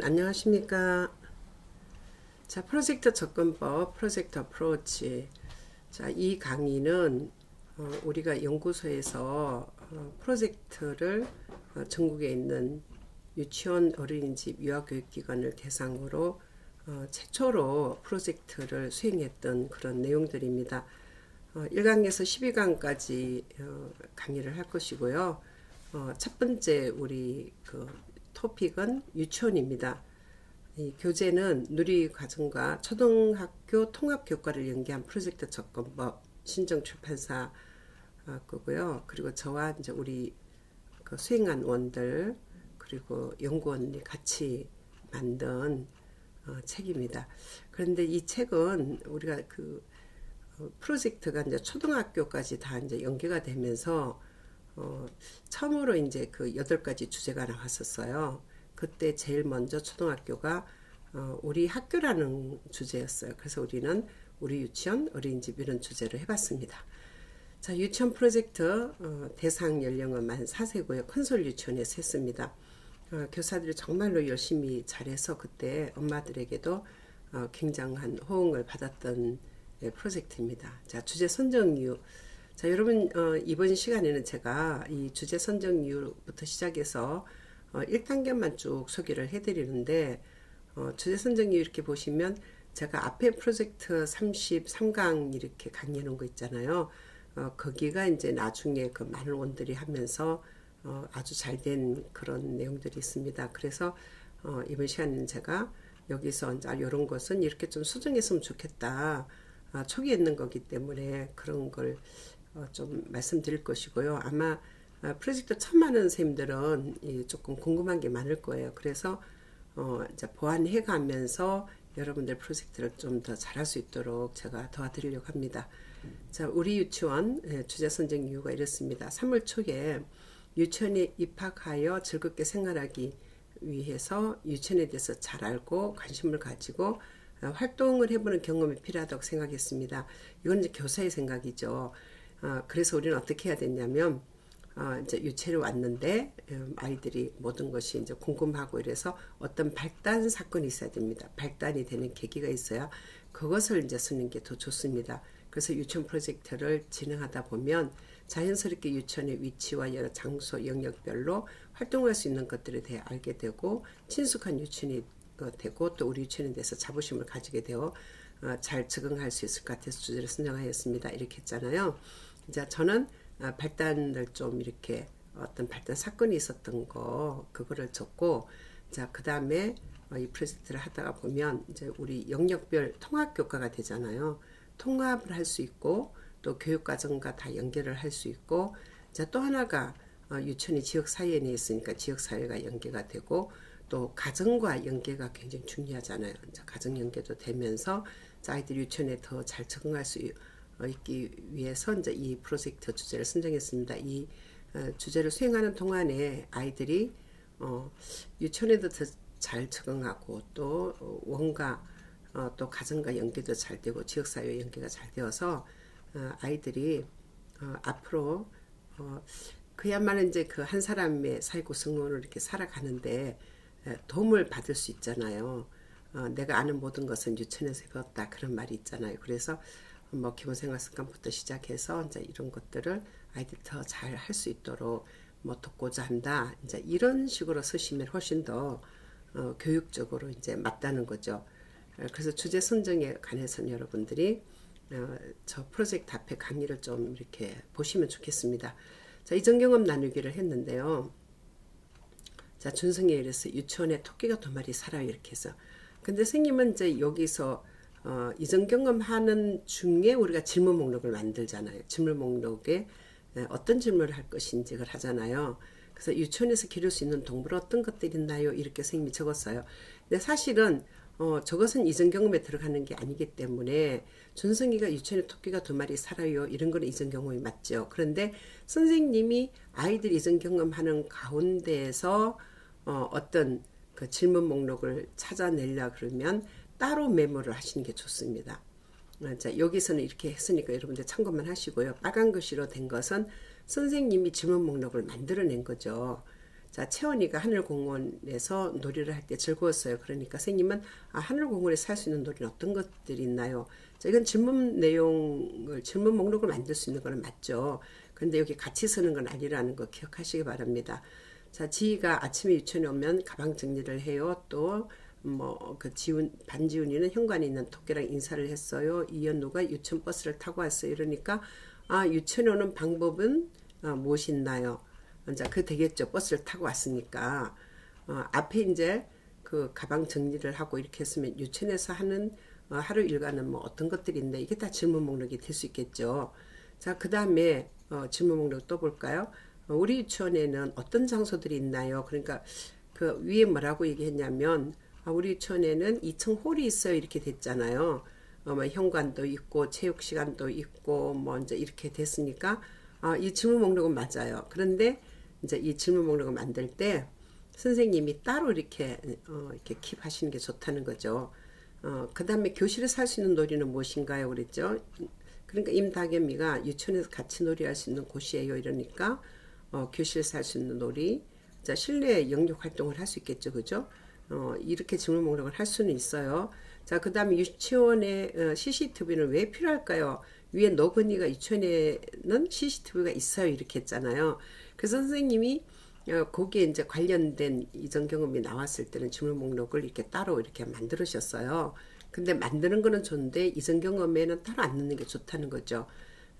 여러분 안녕하십니까 자 프로젝트 접근법 프로젝트 어프로치 자이 강의는 어, 우리가 연구소에서 어, 프로젝트를 어, 전국에 있는 유치원 어린이집 유아교육기관을 대상으로 어, 최초로 프로젝트를 수행했던 그런 내용들입니다. 어, 1강에서 12강까지 어, 강의를 할 것이고요. 어, 첫 번째 우리 그 토픽은 유치원입니다. 이 교재는 누리과정과 초등학교 통합교과를 연계한 프로젝트 접근법 신정 출판사 어, 거고요. 그리고 저와 이제 우리 그 수행한 원들 그리고 연구원이 같이 만든 어, 책입니다. 그런데 이 책은 우리가 그 어, 프로젝트가 이제 초등학교까지 다 이제 연계가 되면서 어, 처음으로 이제 그 여덟 가지 주제가 나왔었어요. 그때 제일 먼저 초등학교가 어, 우리 학교라는 주제였어요. 그래서 우리는 우리 유치원 어린이집 이런 주제로 해봤습니다. 자 유치원 프로젝트 어, 대상 연령은 만 4세고요. 컨솔 유치원에서 했습니다. 어, 교사들이 정말로 열심히 잘해서 그때 엄마들에게도 어, 굉장한 호응을 받았던 예, 프로젝트입니다. 자 주제 선정 이유 자, 여러분, 어, 이번 시간에는 제가 이 주제 선정 이유부터 시작해서 어, 1단계만 쭉 소개를 해드리는데, 어, 주제 선정 이유 이렇게 보시면 제가 앞에 프로젝트 33강 이렇게 놓은 거 있잖아요. 어, 거기가 이제 나중에 그 많은 원들이 하면서 어, 아주 잘 된 그런 내용들이 있습니다. 그래서 어, 이번 시간에는 제가 여기서 이제 이런 것은 이렇게 좀 수정했으면 좋겠다. 아, 초기에 있는 거기 때문에 그런 걸 어, 좀 말씀드릴 것이고요. 아마 어, 프로젝트 처음 하는 선생님들은 조금 궁금한 게 많을 거예요. 그래서 어, 이제 보완해 가면서 여러분들 프로젝트를 좀 더 잘할 수 있도록 제가 도와드리려고 합니다. 자, 우리 유치원 예, 주제 선정 이유가 이렇습니다. 3월 초에 유치원에 입학하여 즐겁게 생활하기 위해서 유치원에 대해서 잘 알고 관심을 가지고 활동을 해보는 경험이 필요하다고 생각했습니다. 이건 이제 교사의 생각이죠. 어, 그래서 우리는 어떻게 해야 됐냐면 어, 이제 유치를 왔는데 음, 아이들이 모든 것이 이제 궁금하고 이래서 어떤 발단 사건이 있어야 됩니다. 발단이 되는 계기가 있어야 그것을 이제 쓰는 게 더 좋습니다. 그래서 유치원 프로젝트를 진행하다 보면 자연스럽게 유치원의 위치와 여러 장소, 영역별로 활동할 수 있는 것들에 대해 알게 되고 친숙한 유치원이 되고 또 우리 유치원에 대해서 자부심을 가지게 되어 어, 잘 적응할 수 있을 것 같아서 주제를 선정하였습니다. 이렇게 했잖아요. 이제 저는 아, 발단을 좀 이렇게 어떤 발단 사건이 있었던 거 그거를 적고 자 그 다음에 어, 이 프로젝트를 하다가 보면 이제 우리 영역별 통합 교과가 되잖아요. 통합을 할 수 있고 또 교육 과정과 다 연결을 할 수 있고 자 또 하나가 어, 유치원이 지역 사회에 있으니까 지역 사회가 연계가 되고 또 가정과 연계가 굉장히 중요하잖아요. 가정 연계도 되면서 아이들이 유치원에 더 잘 적응할 수 있기 위해서 이제 이 프로젝트 주제를 선정했습니다. 이 어, 주제를 수행하는 동안에 아이들이 어, 유치원에도 더잘 적응하고 또 원과 어, 또 가정과 연계도 잘 되고 지역사회 연계가 잘 되어서 어, 아이들이 어, 앞으로 어, 그야말로 이제 그 한 사람의 사회구 성원을 이렇게 살아가는데 도움을 받을 수 있잖아요. 어, 내가 아는 모든 것은 유치원에서 배웠다 그런 말이 있잖아요. 그래서 뭐 기본 생활습관부터 시작해서 이제 이런 것들을 아이들 더잘 할 수 있도록 뭐 돕고자 한다. 이제 이런 식으로 쓰시면 훨씬 더 어, 교육적으로 이제 맞다는 거죠. 어, 그래서 주제 선정에 관해서는 여러분들이 어, 저 프로젝트 앞에 강의를 좀 이렇게 보시면 좋겠습니다. 자, 이전 경험 나누기를 했는데요. 자, 준성이 이래서 유치원에 토끼가 두 마리 살아요. 이렇게 해서. 근데 선생님은 이제 여기서 어, 이전 경험하는 중에 우리가 질문 목록을 만들잖아요. 질문 목록에 어떤 질문을 할 것인지 를 하잖아요. 그래서 유치원에서 기를 수 있는 동물 어떤 것들이 있나요? 이렇게 선생님이 적었어요. 근데 사실은 어, 저것은 이전 경험에 들어가는 게 아니기 때문에 준성이가 유치원에 토끼가 두 마리 살아요. 이런 거는 이전 경험이 맞죠. 그런데 선생님이 아이들 이전 경험하는 가운데에서 어, 어떤 그 질문 목록을 찾아내려 그러면 따로 메모를 하시는 게 좋습니다. 어, 자, 여기서는 이렇게 했으니까 여러분들 참고만 하시고요. 빨간 글씨로 된 것은 선생님이 질문 목록을 만들어낸 거죠. 자, 채원이가 하늘공원에서 놀이를 할 때 즐거웠어요. 그러니까 선생님은 아, 하늘공원에서 할 수 있는 놀이는 어떤 것들이 있나요? 자, 이건 질문 내용을, 질문 목록을 만들 수 있는 거는 맞죠. 그런데 여기 같이 쓰는 건 아니라는 거 기억하시기 바랍니다. 자, 지희가 아침에 유치원에 오면 가방 정리를 해요. 또, 뭐, 그 지훈, 반지훈이는 현관에 있는 토끼랑 인사를 했어요. 이현우가 유치원 버스를 타고 왔어요. 이러니까, 아, 유치원에 오는 방법은 어, 무엇이 있나요? 이제 그 되겠죠. 버스를 타고 왔으니까. 어, 앞에 이제 그 가방 정리를 하고 이렇게 했으면 유치원에서 하는 어, 하루 일과는 뭐 어떤 것들이 있는데 이게 다 질문 목록이 될 수 있겠죠. 자, 그 다음에 어, 질문 목록 또 볼까요? 어, 우리 유치원에는 어떤 장소들이 있나요? 그러니까 그 위에 뭐라고 얘기했냐면 아, 우리 유치원에는 2층 홀이 있어요. 이렇게 됐잖아요. 어, 뭐 현관도 있고 체육 시간도 있고 뭐 이제 이렇게 됐으니까 아, 이 질문 목록은 맞아요. 그런데 이제 이 질문 목록을 만들 때 선생님이 따로 이렇게 어, 이렇게 킵하시는 게 좋다는 거죠. 어, 그 다음에 교실에서 할 수 있는 놀이는 무엇인가요? 그랬죠. 그러니까 임다겸이가 유치원에서 같이 놀이할 수 있는 곳이에요. 이러니까 어, 교실에서 할 수 있는 놀이, 자 실내 영역 활동을 할 수 있겠죠, 그죠? 어, 이렇게 질문 목록을 할 수는 있어요. 자, 그 다음에 유치원에 어, CCTV는 왜 필요할까요? 위에 너근이가 유치원에는 CCTV가 있어요. 이렇게 했잖아요. 그래서 선생님이 어, 거기에 이제 관련된 이전 경험이 나왔을 때는 질문 목록을 이렇게 따로 이렇게 만들으셨어요. 근데 만드는 거는 좋은데 이전 경험에는 따로 안 넣는 게 좋다는 거죠.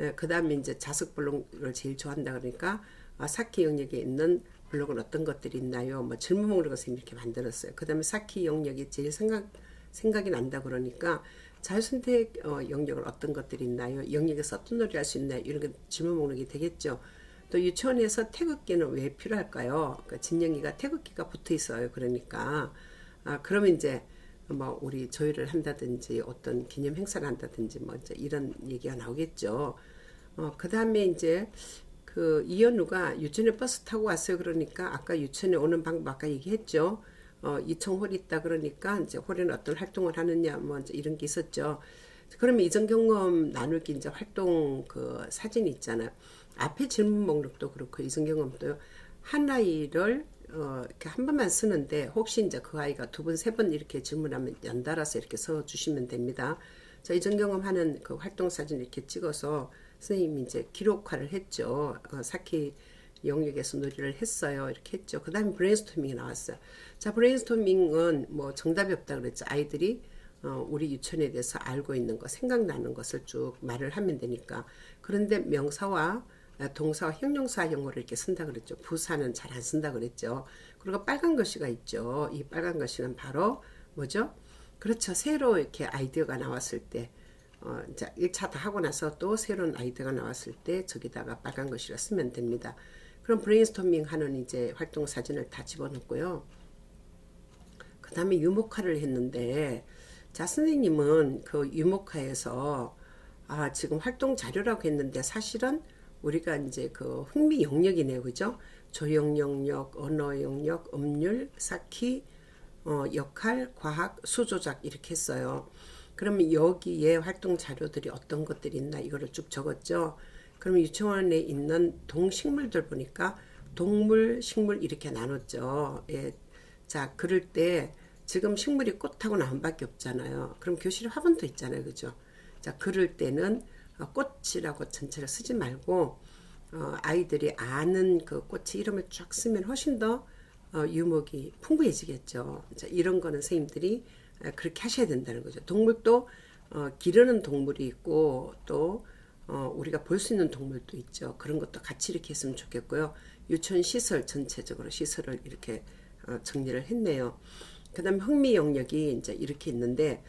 예, 그 다음에 이제 자석 블록을 제일 좋아한다 그러니까 아, 사키 영역에 있는 블록은 어떤 것들이 있나요? 뭐 질문 선생님이 이렇게 만들었어요. 그 다음에 사키 영역이 제일 생각, 생각이 난다 그러니까 자유선택 어, 영역은 어떤 것들이 있나요? 영역에서 어떤 놀이를 할수 있나요? 이런 게 질문 목록이 되겠죠. 또 유치원에서 태극기는 왜 필요할까요? 그러니까 진영이가 태극기가 붙어 있어요. 그러니까 아 그러면 이제 뭐 우리 조율을 한다든지 어떤 기념 행사를 한다든지 뭐 이제 이런 얘기가 나오겠죠. 어 그 다음에 이제 그 이현우가 유치원에 버스 타고 왔어요. 그러니까 아까 유치원에 오는 방법 아까 얘기했죠. 어, 이청 홀이 있다 그러니까 이제 홀에는 어떤 활동을 하느냐 뭐 이제 이런 게 있었죠. 그러면 이전 경험 나누기 이제 활동 그 사진이 있잖아요. 앞에 질문 목록도 그렇고 이전 경험도 한 아이를 어, 이렇게 한 번만 쓰는데 혹시 이제 그 아이가 두 번, 세 번 이렇게 질문하면 연달아서 이렇게 써 주시면 됩니다. 자, 이전 경험하는 그 활동 사진 이렇게 찍어서 선생님이 이제 기록화를 했죠. 어, 사키 영역에서 놀이를 했어요. 이렇게 했죠. 그 다음에 브레인스토밍이 나왔어요. 자, 브레인스토밍은 뭐 정답이 없다 그랬죠. 아이들이 어, 우리 유치원에 대해서 알고 있는 것, 생각나는 것을 쭉 말을 하면 되니까. 그런데 명사와 동사와 형용사 형어를 이렇게 쓴다 그랬죠. 부사는 잘 안 쓴다 그랬죠. 그리고 빨간 글씨가 있죠. 이 빨간 글씨는 바로 뭐죠? 그렇죠. 새로 이렇게 아이디어가 나왔을 때, 어, 자, 1차 다 하고 나서 또 새로운 아이디어가 나왔을 때 저기다가 빨간 글씨를 쓰면 됩니다. 그럼 브레인스토밍 하는 이제 활동 사진을 다 집어넣고요. 그 다음에 유목화를 했는데, 자, 선생님은 그 유목화에서, 아, 지금 활동 자료라고 했는데 사실은 우리가 이제 그 흥미 영역이네요. 그죠? 조형 영역, 언어 영역, 음률, 쌓기, 어, 역할, 과학, 수조작 이렇게 했어요. 그러면 여기에 활동 자료들이 어떤 것들이 있나 이거를 쭉 적었죠. 그러면 유치원에 있는 동식물들 보니까 동물, 식물 이렇게 나눴죠. 예. 자, 그럴 때 지금 식물이 꽃하고 나무밖에 없잖아요. 그럼 교실에 화분도 있잖아요. 그죠? 자, 그럴 때는 어, 꽃이라고 전체를 쓰지 말고 어, 아이들이 아는 그 꽃의 이름을 쫙 쓰면 훨씬 더 어, 유목이 풍부해지겠죠. 자, 이런 거는 선생님들이 그렇게 하셔야 된다는 거죠. 동물도 어, 기르는 동물이 있고 또 어, 우리가 볼 수 있는 동물도 있죠. 그런 것도 같이 이렇게 했으면 좋겠고요. 유치원 시설 전체적으로 시설을 이렇게 어, 정리를 했네요. 그 다음에 흥미 영역이 이제 이렇게 있는데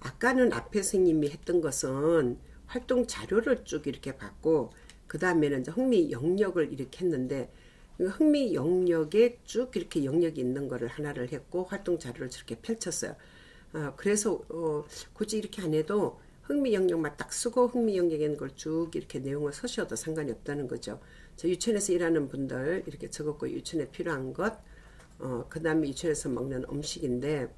아까는 앞에 선생님이 했던 것은 활동 자료를 쭉 이렇게 받고 그 다음에는 흥미 영역을 이렇게 했는데 흥미 영역에 쭉 이렇게 영역이 있는 거를 하나를 했고 활동 자료를 저렇게 펼쳤어요. 어, 그래서 어, 굳이 이렇게 안 해도 흥미 영역만 딱 쓰고 흥미 영역에 있는 걸 쭉 이렇게 내용을 서셔도 상관이 없다는 거죠. 저 유치원에서 일하는 분들 이렇게 적었고 유치원에 필요한 것, 어, 그 다음에 유치원에서 먹는 음식인데,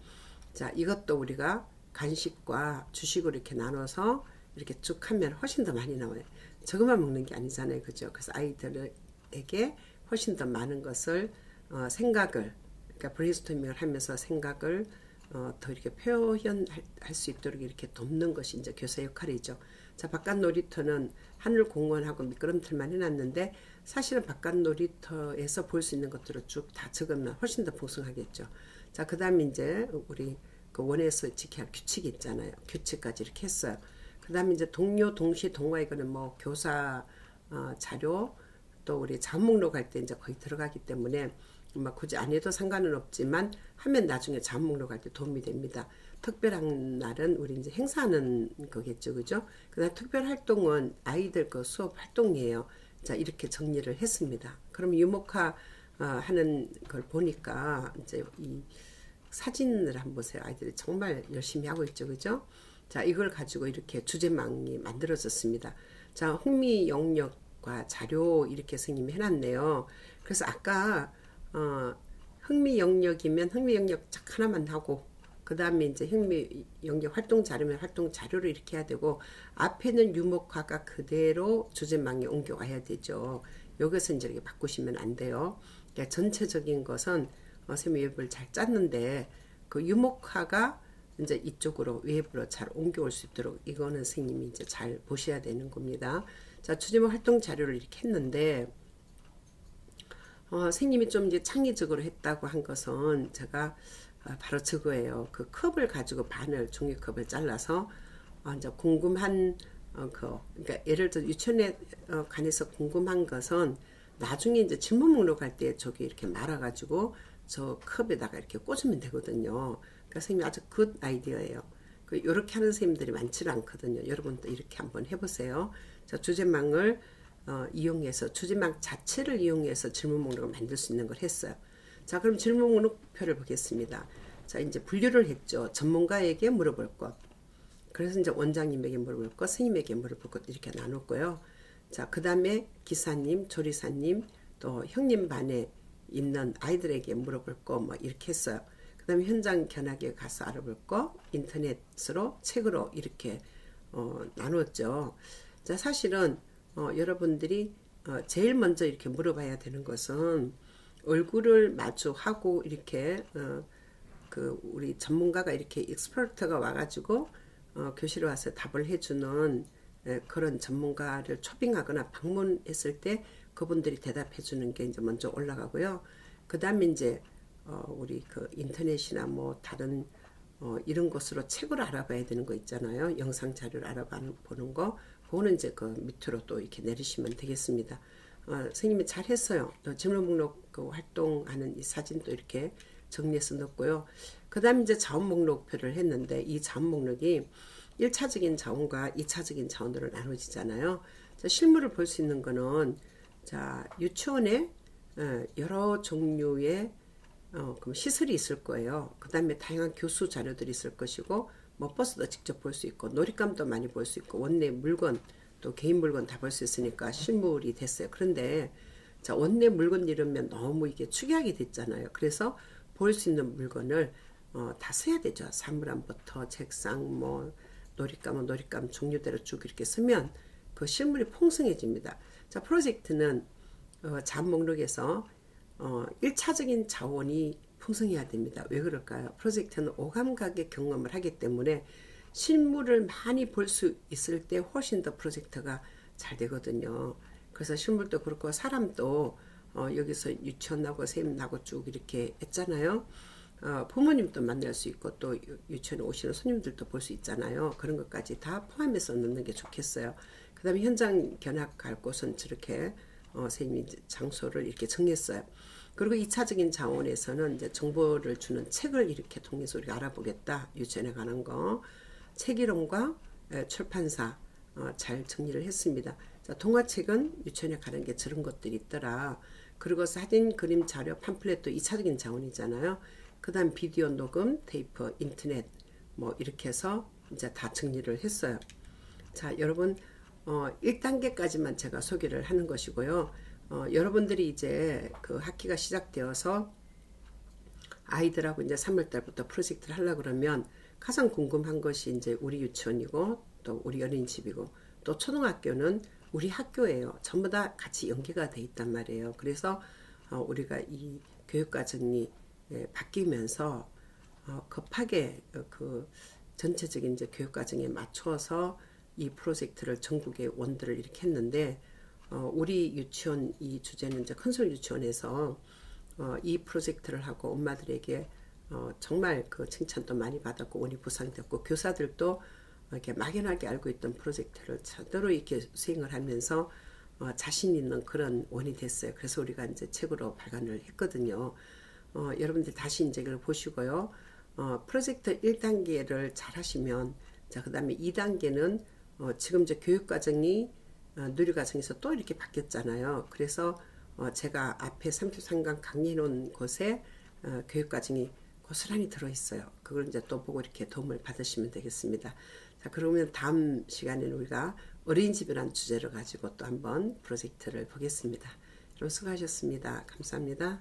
자 이것도 우리가 간식과 주식으로 이렇게 나눠서 이렇게 쭉 하면 훨씬 더 많이 나와요. 저것만 먹는 게 아니잖아요. 그죠? 그래서 아이들에게 훨씬 더 많은 것을 어, 생각을 그러니까 브레인스토밍을 하면서 생각을 어, 더 이렇게 표현할 수 있도록 이렇게 돕는 것이 이제 교사 역할이죠. 자, 바깥 놀이터는 하늘 공원하고 미끄럼틀만 해놨는데 사실은 바깥 놀이터에서 볼 수 있는 것들을 쭉 다 적으면 훨씬 더 풍성하겠죠. 자, 그 다음에 이제 우리 그 원에서 지켜야 할 규칙이 있잖아요. 규칙까지 이렇게 했어요. 그 다음에 이제 동료, 동시, 동화 이거는 뭐 교사 어, 자료 또 우리 자문록 할 때 이제 거의 들어가기 때문에 막 굳이 안 해도 상관은 없지만 하면 나중에 자문록 할 때 도움이 됩니다. 특별한 날은 우리 이제 행사하는 거겠죠, 그죠? 그다음 특별 활동은 아이들 그 수업 활동이에요. 자 이렇게 정리를 했습니다. 그럼 유목화 어, 하는 걸 보니까 이제 이 사진을 한번 보세요. 아이들이 정말 열심히 하고 있죠, 그죠? 자 이걸 가지고 이렇게 주제망이 만들어졌습니다. 자 흥미 영역과 자료 이렇게 선생님이 해놨네요. 그래서 아까 어, 흥미 영역이면 흥미 영역 딱 하나만 하고 그 다음에 이제 흥미 영역 활동 자료면 활동 자료를 이렇게 해야 되고 앞에는 유목화가 그대로 주제망에 옮겨와야 되죠. 여기서 이제 이렇게 바꾸시면 안 돼요. 그러니까 전체적인 것은 어, 쌤이 웹을 잘 짰는데 그 유목화가 이제 이쪽으로 웹으로 잘 옮겨올 수 있도록 이거는 선생님이 이제 잘 보셔야 되는 겁니다. 자, 주제목 활동 자료를 이렇게 했는데 어, 선생님이 좀 이제 창의적으로 했다고 한 것은 제가 어, 바로 저거예요. 그 컵을 가지고 반을 종이컵을 잘라서 어, 이제 궁금한 어, 그 그러니까 예를 들어 유치원에 어, 관해서 궁금한 것은 나중에 이제 질문 목록 할 때 저기 이렇게 말아가지고 저 컵에다가 이렇게 꽂으면 되거든요. 그러니까 선생님이 아주 굿 아이디어예요. 그 이렇게 하는 선생님들이 많지는 않거든요. 여러분도 이렇게 한번 해보세요. 자 주제망을 어, 이용해서 주제망 자체를 이용해서 질문 목록을 만들 수 있는 걸 했어요. 자, 그럼 질문 목록표를 보겠습니다. 자, 이제 분류를 했죠. 전문가에게 물어볼 것. 그래서 이제 원장님에게 물어볼 것, 스님에게 물어볼 것 이렇게 나눴고요. 자, 그 다음에 기사님, 조리사님, 또 형님 반에 있는 아이들에게 물어볼 거 뭐 이렇게 했어요. 그 다음에 현장 견학에 가서 알아볼 거, 인터넷으로, 책으로 이렇게 어, 나눴죠. 자, 사실은 어, 여러분들이 어, 제일 먼저 이렇게 물어봐야 되는 것은 얼굴을 마주하고 이렇게 어, 그 우리 전문가가 이렇게 익스퍼트가 와가지고 어, 교실에 와서 답을 해주는 에, 그런 전문가를 초빙하거나 방문했을 때 그분들이 대답해 주는 게 이제 먼저 올라가고요. 그 다음에 이제 어, 우리 그 인터넷이나 뭐 다른 어, 이런 것으로 책을 알아봐야 되는 거 있잖아요. 영상 자료를 알아보는 거. 그거는 이제 그 밑으로 또 이렇게 내리시면 되겠습니다. 어, 선생님이 잘 했어요. 질문 목록 그 활동하는 이 사진도 이렇게 정리해서 넣었고요. 그 다음에 이제 자원 목록표를 했는데 이 자원 목록이 1차적인 자원과 2차적인 자원으로 나눠지잖아요. 자, 실물을 볼 수 있는 거는 자, 유치원에 어, 여러 종류의 어, 그럼 시설이 있을 거예요. 그 다음에 다양한 교수 자료들이 있을 것이고, 뭐 버스도 직접 볼 수 있고, 놀이감도 많이 볼 수 있고, 원내 물건, 또 개인 물건 다 볼 수 있으니까 실물이 됐어요. 그런데, 자, 원내 물건 이러면 너무 이게 축약이 됐잖아요. 그래서 볼 수 있는 물건을 어, 다 써야 되죠. 사물함부터 책상, 뭐, 놀이감은 놀이감 종류대로 쭉 이렇게 쓰면 그 실물이 풍성해집니다. 자, 프로젝트는 어, 잠 목록에서 어, 1차적인 자원이 풍성해야 됩니다. 왜 그럴까요? 프로젝트는 오감각의 경험을 하기 때문에 실물을 많이 볼 수 있을 때 훨씬 더 프로젝트가 잘 되거든요. 그래서 실물도 그렇고 사람도 어, 여기서 유치원하고 쌤하고 쭉 이렇게 했잖아요. 어, 부모님도 만날 수 있고 또 유치원에 오시는 손님들도 볼 수 있잖아요. 그런 것까지 다 포함해서 넣는 게 좋겠어요. 그 다음에 현장 견학 갈 곳은 저렇게 어, 선생님이 장소를 이렇게 정했어요. 그리고 2차적인 자원에서는 이제 정보를 주는 책을 이렇게 통해서 우리가 알아보겠다. 유치원에 관한 거. 책 이름과 출판사 어, 잘 정리를 했습니다. 자, 동화책은 유치원에 가는 게 저런 것들이 있더라. 그리고 사진, 그림, 자료, 팜플렛도 2차적인 자원이잖아요. 그 다음 비디오 녹음, 테이프, 인터넷 뭐 이렇게 해서 이제 다 정리를 했어요. 자, 여러분 어, 1단계까지만 제가 소개를 하는 것이고요. 어, 여러분들이 이제 그 학기가 시작되어서 아이들하고 이제 3월달부터 프로젝트를 하려고 그러면 가장 궁금한 것이 이제 우리 유치원이고 또 우리 어린이집이고 또 초등학교는 우리 학교예요. 전부 다 같이 연계가 돼 있단 말이에요. 그래서 어, 우리가 이 교육과정이 예, 바뀌면서 어, 급하게 어, 그 전체적인 이제 교육과정에 맞춰서 이 프로젝트를 전국의 원들을 이렇게 했는데 어, 우리 유치원 이 주제는 이제 큰솔 유치원에서 어, 이 프로젝트를 하고 엄마들에게 어, 정말 그 칭찬도 많이 받았고 원이 보상됐고 교사들도 이렇게 막연하게 알고 있던 프로젝트를 제대로 이렇게 수행을 하면서 어, 자신 있는 그런 원이 됐어요. 그래서 우리가 이제 책으로 발간을 했거든요. 어, 여러분들 다시 이제 이걸 보시고요. 어, 프로젝트 1단계를 잘 하시면 자, 그 다음에 2단계는 어, 지금 이제 교육과정이 어, 누리과정에서 또 이렇게 바뀌었잖아요. 그래서 어, 제가 앞에 33강 강의해 놓은 곳에 어, 교육과정이 고스란히 들어있어요. 그걸 이제 또 보고 이렇게 도움을 받으시면 되겠습니다. 자, 그러면 다음 시간에는 우리가 어린이집이라는 주제를 가지고 또 한번 프로젝트를 보겠습니다. 여러분 수고하셨습니다. 감사합니다.